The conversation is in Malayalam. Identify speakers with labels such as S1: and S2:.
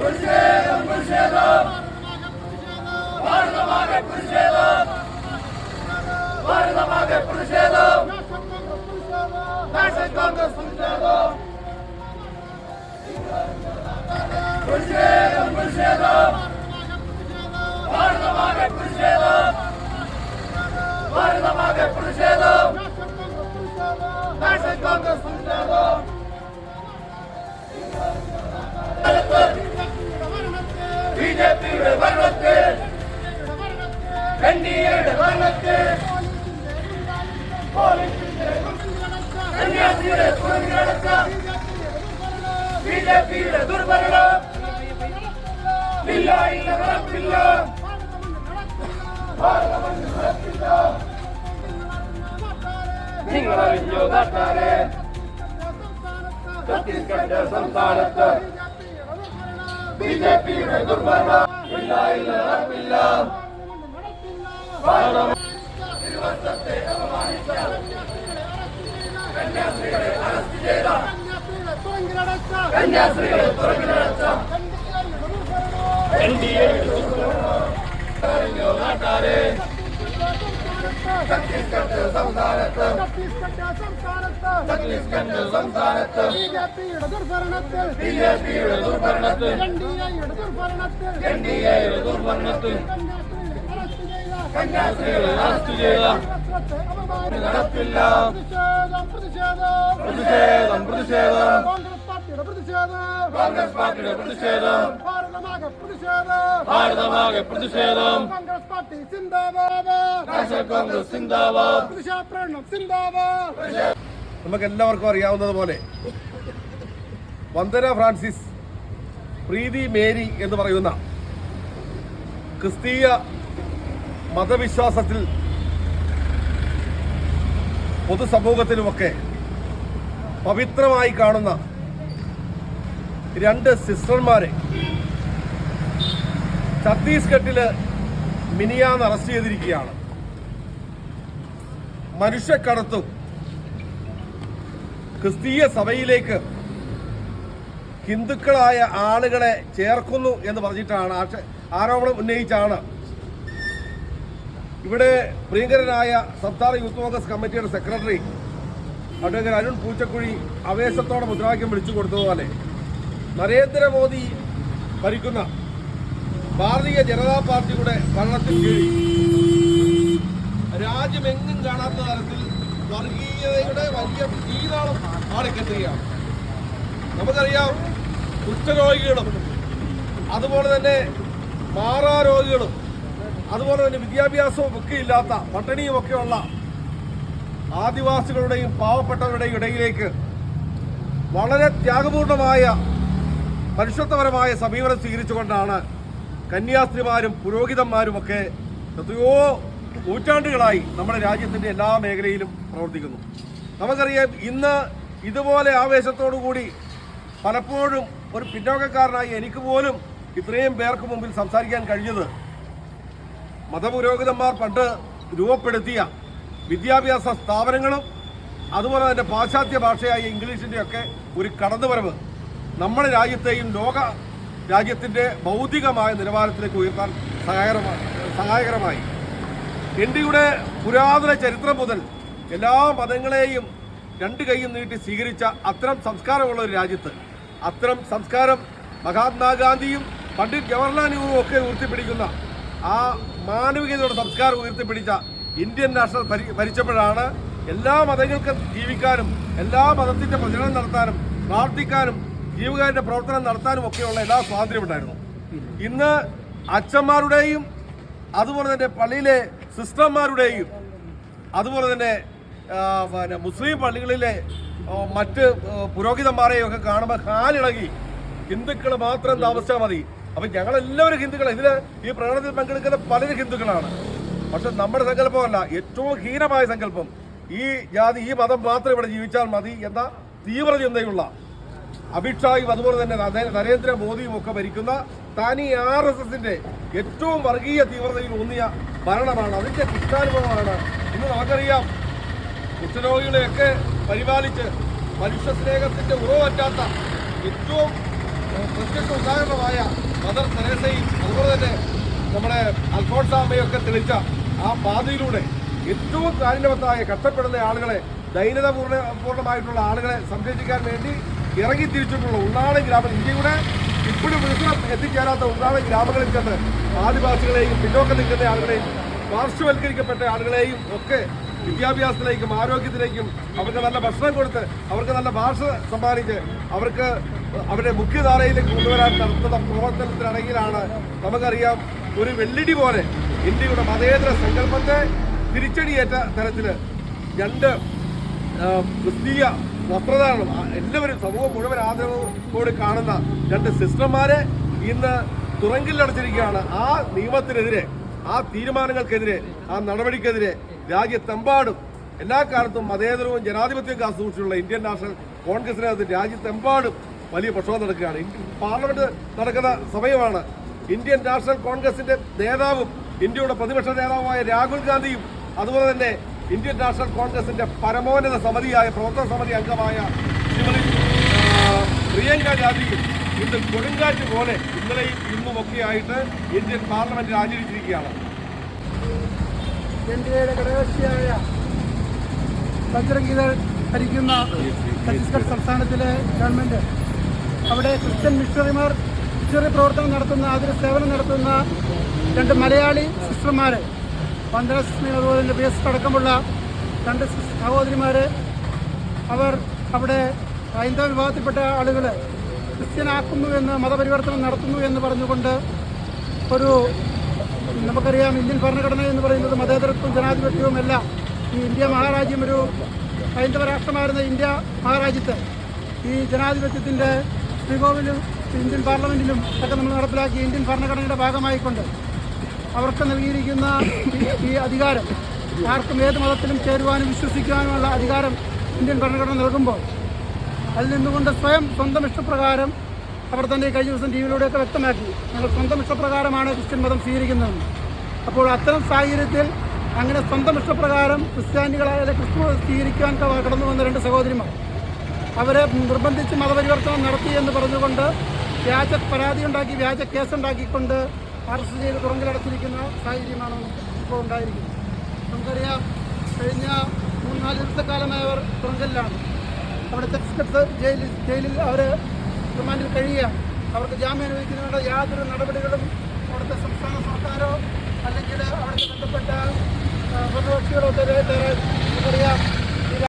S1: ബിജെപിയുടെ ഭരണത്തെ എൻ ഡി എയുടെ ഭരണത്തെ കന്യാസ്ത്രീയുടെ കുടുങ്ങിലടച്ച ബിജെപിയുടെ ദുർഭരണം ഇല്ല ഇല്ല നടപ്പില്ല നിങ്ങളറിഞ്ഞോ നാട്ടാരെ ഛത്തീസ്ഗഡ് സംസ്ഥാനത്ത് ബിജെപിയുടെ ദുർഭരണം ഇല്ല ഇല്ല നടപ്പില്ല തിരുവനന്തപുരത്തെ അപമാനിച്ച കന്യാസ്ത്രീകളെ അറസ്റ്റ് ചെയ്ത കന്യാസ്ത്രീകളെ തുറങ്ങിലടച്ച എൻ ഡി എയുടെ അറിഞ്ഞോ നാട്ടാരെ ഛത്തീസ്ഗഡ് സംസ്ഥാനത്ത് ഛത്തീസ്ഗഡ് സംസ്ഥാനത്ത്
S2: ബിജെപിയുടെ ദുർഭരണത്തിൽ എൻ ഡി എയുടെ ദുർഭരണത്തിൽ
S1: എൻ ഡി എയുടെ ദുർഭരണത്തിൽ നടപ്പില്ല
S2: പ്രതിഷേധം പ്രതിഷേധം
S1: പ്രതിഷേധം
S2: കോൺഗ്രസ് പാർട്ടിയുടെ പ്രതിഷേധം
S1: കോൺഗ്രസ് പാർട്ടിയുടെ പ്രതിഷേധം
S2: ഭാരതമാകെ പ്രതിഷേധം
S1: ഭാരതമാകെ പ്രതിഷേധം
S2: കോൺഗ്രസ് പാർട്ടി സിന്ദാബാദ്
S1: കോൺഗ്രസ് സിന്ദാബാദ്
S2: പ്രതിഷേധ പ്രകടനം
S3: നമുക്ക് എല്ലാവർക്കും അറിയാവുന്നതുപോലെ വന്ദന ഫ്രാൻസിസ് പ്രീതി മേരി എന്ന് പറയുന്ന ക്രിസ്തീയ മതവിശ്വാസത്തിൽ പൊതുസമൂഹത്തിലുമൊക്കെ പവിത്രമായി കാണുന്ന രണ്ട് സിസ്റ്റർമാരെ ഛത്തീസ്ഗഡിൽ മിനിയാന്ന് അറസ്റ്റ് ചെയ്തിരിക്കുകയാണ്. മനുഷ്യക്കടത്തും ക്രിസ്തീയ സഭയിലേക്ക് ഹിന്ദുക്കളായ ആളുകളെ ചേർക്കുന്നു എന്ന് പറഞ്ഞിട്ടാണ് ആരോപണം ഉന്നയിച്ചാണ്. ഇവിടെ പ്രിയങ്കരനായ സംസ്ഥാന യൂത്ത് കോൺഗ്രസ് കമ്മിറ്റിയുടെ സെക്രട്ടറി അഡ്വക്കേറ്റ് അരുൺ പൂച്ചക്കുഴി ആവേശത്തോടെ മുദ്രാവാക്യം വിളിച്ചു കൊടുത്തതുപോലെ നരേന്ദ്രമോദി ഭരിക്കുന്ന ഭാരതീയ ജനതാ പാർട്ടിയുടെ ഭരണത്തിൽ കീഴിൽ രാജ്യമെങ്ങും കാണാത്ത തരത്തിൽ വർഗീയതയുടെ വലിയ തീനാളം ആളിക്കെത്തുകയാണ് നമുക്കറിയാം കുഷ്ഠരോഗികളും അതുപോലെ തന്നെ മാറാരോഗികളും അതുപോലെ തന്നെ വിദ്യാഭ്യാസവും ഒക്കെ ഇല്ലാത്ത പട്ടിണിയും ഒക്കെയുള്ള ആദിവാസികളുടെയും പാവപ്പെട്ടവരുടെയും ഇടയിലേക്ക് വളരെ ത്യാഗപൂർണമായ മനുഷ്യത്വപരമായ സമീപനം സ്വീകരിച്ചുകൊണ്ടാണ് കന്യാസ്ത്രീമാരും പുരോഹിതന്മാരും ഒക്കെ എത്രയോ നൂറ്റാണ്ടുകളായി നമ്മുടെ രാജ്യത്തിന്റെ എല്ലാ മേഖലയിലും പ്രവർത്തിക്കുന്നു. നമുക്കറിയാം ഇന്ന് ഇതുപോലെ ആവേശത്തോടു കൂടി പലപ്പോഴും ഒരു പിന്നോക്കക്കാരനായി എനിക്ക് പോലും ഇത്രയും പേർക്ക് മുമ്പിൽ സംസാരിക്കാൻ കഴിഞ്ഞത് മതപുരോഹിതന്മാർ പണ്ട് രൂപപ്പെടുത്തിയ വിദ്യാഭ്യാസ സ്ഥാപനങ്ങളും അതുപോലെ തന്നെ പാശ്ചാത്യ ഭാഷയായ ഇംഗ്ലീഷിന്റെയൊക്കെ ഒരു കടന്നുവരവ് നമ്മുടെ രാജ്യത്തെയും ലോക രാജ്യത്തിന്റെ ബൗദ്ധികമായ നിലവാരത്തിലേക്ക് ഉയർത്താൻ സഹായകരമായി. സഹായകരമായി ഇന്ത്യയുടെ പുരാതന ചരിത്രം മുതൽ എല്ലാ മതങ്ങളെയും രണ്ട് കൈയും നീട്ടി സ്വീകരിച്ച അത്തരം സംസ്കാരമുള്ള ഒരു രാജ്യത്ത് അത്തരം സംസ്കാരം മഹാത്മാഗാന്ധിയും പണ്ഡിറ്റ് ജവഹർലാൽ നെഹ്റുവും ഒക്കെ ഉയർത്തിപ്പിടിക്കുന്ന ആ മാനവികതയുടെ സംസ്കാരം ഉയർത്തിപ്പിടിച്ച ഇന്ത്യൻ നാഷണൽ ഭരി ഭരിച്ചപ്പോഴാണ് എല്ലാ മതങ്ങൾക്കും ജീവിക്കാനും എല്ലാ മതത്തിന്റെ പ്രചരണം നടത്താനും പ്രാർത്ഥിക്കാനും ജീവകാരുടെ പ്രവർത്തനം നടത്താനും ഒക്കെയുള്ള എല്ലാ സ്വാതന്ത്ര്യമുണ്ടായിരുന്നു ഇന്ന് അച്ഛന്മാരുടെയും അതുപോലെ തന്നെ പള്ളിയിലെ സിസ്റ്റർമാരുടെയും അതുപോലെ തന്നെ പിന്നെ മുസ്ലിം പള്ളികളിലെ മറ്റ് പുരോഹിതന്മാരെയും ഒക്കെ കാണുമ്പോൾ കാലിളകി ഹിന്ദുക്കൾ മാത്രം താമസിച്ചാൽ മതി. അപ്പൊ ഞങ്ങളെല്ലാവരും ഹിന്ദുക്കളാണ് ഇതിൽ ഈ പ്രകടനത്തിൽ പങ്കെടുക്കുന്ന പലരും ഹിന്ദുക്കളാണ്. പക്ഷെ നമ്മുടെ സങ്കല്പമല്ല ഏറ്റവും ഹീനമായ സങ്കല്പം ഈ ജാതി ഈ മതം മാത്രം ഇവിടെ ജീവിച്ചാൽ മതി എന്ന തീവ്ര ചിന്തയുള്ള അമിത്ഷായും അതുപോലെ തന്നെ നരേ- നരേന്ദ്രമോദിയും ഒക്കെ ഭരിക്കുന്ന തനി ആർ എസ് എസിന്റെ ഏറ്റവും വർഗീയ തീവ്രതയിൽ ഊന്നിയ ഭരണമാണ്. അതിന്റെ കൃഷ്ണാനുഭവമാണ് ഇന്ന് നമുക്കറിയാം കുഷ്ഠരോഗികളെയൊക്കെ പരിപാലിച്ച് മനുഷ്യ സ്നേഹത്തിന്റെ ഉറവറ്റാത്ത ഏറ്റവും പ്രത്യക്ഷ ഉദാഹരണമായ മദർ തെരേസയും അതുപോലെ തന്നെ നമ്മുടെ അൽഫോൺസാമ്മയൊക്കെ തെളിച്ച ആ പാതയിലൂടെ ഏറ്റവും കാരുണ്യവത്തായ കഷ്ടപ്പെടുന്ന ആളുകളെ ദൈനത പൂർണ പൂർണമായിട്ടുള്ള ആളുകളെ സംരക്ഷിക്കാൻ വേണ്ടി ഇറങ്ങി തിരിച്ചിട്ടുള്ള ഉള്ളാടൻ ഗ്രാമം. ഇന്ത്യയുടെ ഇപ്പോഴും വികസനം എത്തിച്ചേരാത്ത ഉള്ളാടൻ ഗ്രാമങ്ങളിൽ ചെന്ന് ആദിവാസികളെയും പിന്നോക്കം നിൽക്കുന്ന ആളുകളെയും പാർശ്വവൽക്കരിക്കപ്പെട്ട ആളുകളെയും ഒക്കെ വിദ്യാഭ്യാസത്തിലേക്കും ആരോഗ്യത്തിലേക്കും അവർക്ക് നല്ല ഭക്ഷണം കൊടുത്ത് അവർക്ക് നല്ല ഭാഷ സമ്മാനിച്ച് അവർക്ക് അവരുടെ മുഖ്യധാരയിലേക്ക് കൊണ്ടുവരാൻ നടത്തുന്ന പ്രവർത്തനത്തിനിടയിലാണ് നമുക്കറിയാം ഒരു വെള്ളിടി പോലെ ഇന്ത്യയുടെ മതേതര സങ്കല്പത്തെ തിരിച്ചടിയേറ്റ തരത്തിൽ രണ്ട് ക്രിസ്തീയ വസ്ത്രധാരണം എല്ലാവരും സമൂഹം മുഴുവൻ ആദരവോട് കാണുന്ന രണ്ട് സിസ്റ്റർമാരെ ഇന്ന് തുറങ്കിലടച്ചിരിക്കുകയാണ്. ആ നിയമത്തിനെതിരെ ആ തീരുമാനങ്ങൾക്കെതിരെ ആ നടപടിക്കെതിരെ രാജ്യത്തെമ്പാടും എല്ലാ കാലത്തും മതേതരവും ജനാധിപത്യവും കാസൂക്ഷിച്ചുള്ള ഇന്ത്യൻ നാഷണൽ കോൺഗ്രസിനകത്ത് രാജ്യത്തെമ്പാടും വലിയ പ്രക്ഷോഭം നടക്കുകയാണ്. പാർലമെന്റ് നടക്കുന്ന സമയമാണ് ഇന്ത്യൻ നാഷണൽ കോൺഗ്രസിന്റെ നേതാവും ഇന്ത്യയുടെ പ്രതിപക്ഷ നേതാവുമായ രാഹുൽ ഗാന്ധിയും അതുപോലെ തന്നെ ഇന്ത്യൻ നാഷണൽ കോൺഗ്രസിന്റെ പരമോന്നത സമിതിയായ പ്രവർത്തന സമിതി അംഗമായ ശ്രീമതി പ്രിയങ്ക ഗാന്ധിയും ഇന്ന് കൊടുങ്കാറ്റ് പോലെ ഇന്നലെയും ഇന്നും ഒക്കെയായിട്ട് ഇന്ത്യൻ പാർലമെന്റിൽ ആചരിച്ചിരിക്കുകയാണ്
S1: എൻ ഡി എയുടെ ഘടകകക്ഷിയായ ബജ്രംഗികൾ ഭരിക്കുന്ന ഛത്തീസ്ഗഡ് സംസ്ഥാനത്തിലെ ഗവൺമെന്റ് അവിടെ ക്രിസ്ത്യൻ മിഷണറിമാർ മിഷണറി പ്രവർത്തനം നടത്തുന്ന അതിന് സേവനം നടത്തുന്ന രണ്ട് മലയാളി സിസ്റ്റർമാരെ പന്തലസ്മി അതുപോലെ തന്നെ ബി എസ് അടക്കമുള്ള രണ്ട് സഹോദരിമാർ അവർ അവിടെ ഹൈന്ദവ വിഭാഗത്തിൽപ്പെട്ട ആളുകൾ ക്രിസ്ത്യനാക്കുന്നു എന്ന് മതപരിവർത്തനം നടത്തുന്നു എന്ന് പറഞ്ഞുകൊണ്ട് ഒരു നമുക്കറിയാം ഇന്ത്യൻ ഭരണഘടന എന്ന് പറയുന്നത് മതേതരത്വവും ജനാധിപത്യവും എല്ലാം ഈ ഇന്ത്യ മഹാരാജ്യം ഒരു ഹൈന്ദവ രാഷ്ട്രമായിരുന്ന ഇന്ത്യ മഹാരാജ്യത്ത് ഈ ജനാധിപത്യത്തിന്റെ ശ്രീകോവിലും ഇന്ത്യൻ പാർലമെന്റിലും ഒക്കെ നമ്മൾ നടപ്പിലാക്കി ഇന്ത്യൻ ഭരണഘടനയുടെ ഭാഗമായിക്കൊണ്ട് അവർക്ക് നൽകിയിരിക്കുന്ന ഈ- ഈ അധികാരം ആർക്കും ഏത് മതത്തിലും ചേരുവാനും വിശ്വസിക്കുവാനുമുള്ള അധികാരം ഇന്ത്യൻ ഭരണഘടന നൽകുമ്പോൾ അതിൽ നിന്നുകൊണ്ട് സ്വയം സ്വന്തം ഇഷ്ടപ്രകാരം അവർ തന്നെ കഴിഞ്ഞ ദിവസം ടി വിയിലൂടെയൊക്കെ വ്യക്തമാക്കി. ഞങ്ങൾ സ്വന്തം ഇഷ്ടപ്രകാരമാണ് ക്രിസ്ത്യൻ മതം സ്വീകരിക്കുന്നതെന്ന് അപ്പോൾ അത്തരം സാഹചര്യത്തിൽ അങ്ങനെ സ്വന്തം ഇഷ്ടപ്രകാരം ക്രിസ്ത്യാനികളായ ക്രിസ്തു സ്വീകരിക്കാൻ കടന്നു വന്ന രണ്ട് സഹോദരിമാർ. അവരെ നിർബന്ധിച്ച് മതപരിവർത്തനം നടത്തി എന്ന് പറഞ്ഞുകൊണ്ട് വ്യാജ പരാതി ഉണ്ടാക്കി വ്യാജ കേസുണ്ടാക്കിക്കൊണ്ട് അറസ്റ്റ് ചെയ്ത് തുറങ്കിലടച്ചിരിക്കുന്ന സാഹചര്യമാണ് ഇപ്പോൾ ഉണ്ടായിരിക്കുന്നത്. നമുക്കറിയാം കഴിഞ്ഞ മൂന്നാൽ ദിവസക്കാലമായി അവർ തുറങ്കലിലാണ്. അവിടെ ചെക്സ് ജയിലിൽ ജയിലിൽ അവർ റിമാൻഡിൽ കഴിയുകയാണ് അവർക്ക് ജാമ്യം അനുവദിക്കുന്നതിനുള്ള യാതൊരു നടപടികളും അവിടുത്തെ സംസ്ഥാന സർക്കാരോ അല്ലെങ്കിൽ അവിടുത്തെ ബന്ധപ്പെട്ട ഭരണകക്ഷികളോ തരാൻ നമുക്കറിയാം